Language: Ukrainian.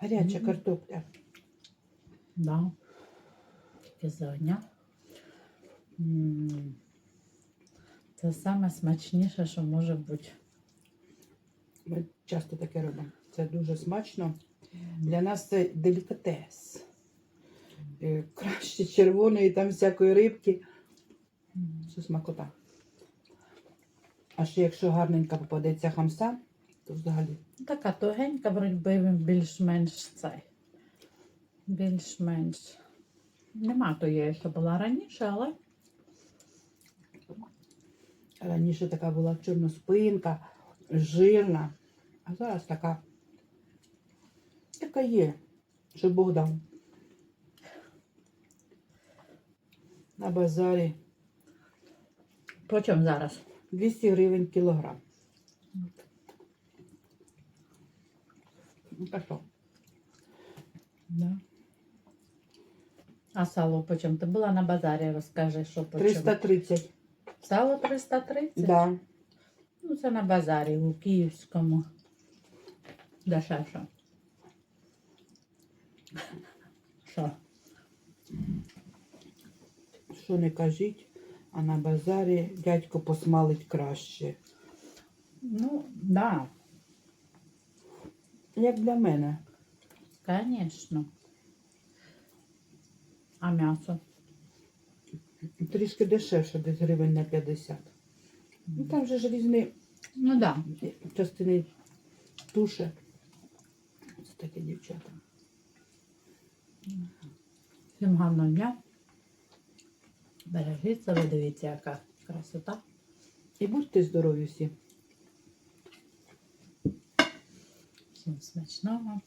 Гаряча картопля. Да. М. Це саме смачніше, що може бути. Ми часто таке робимо. Це дуже смачно. Для нас це делікатес. Е, Краще червоної, там всякої рибки. Це смакота. А ще якщо гарненька попадеться хамса, то взагалі. Така тугенька, вроді би більш-менш цей. Більш-менш. Нема тої, що була раніше, але Раніше така була чорноспинка, жирна, а зараз така, яка є, що Бог дав. На базарі по чому зараз? 200 гривень кілограм. Що? Да. А сало по чому? Ти була на базарі, розкажи, що по чому. 330. Сало 330? Да. Ну, це на базарі у Київському. Дешевше. Що? Що не кажіть, а на базарі дядько посмалить краще. Ну, да, Як для мене. звісно. А м'ясо? Трішки дешевше, десь гривень на 50. Ну там же ж різні Ну да. частини туші. Ось такі дівчата. Всім гарного дня. Бережіть себе, дивіться, яка красота. І будьте здорові всі. Всім смачного.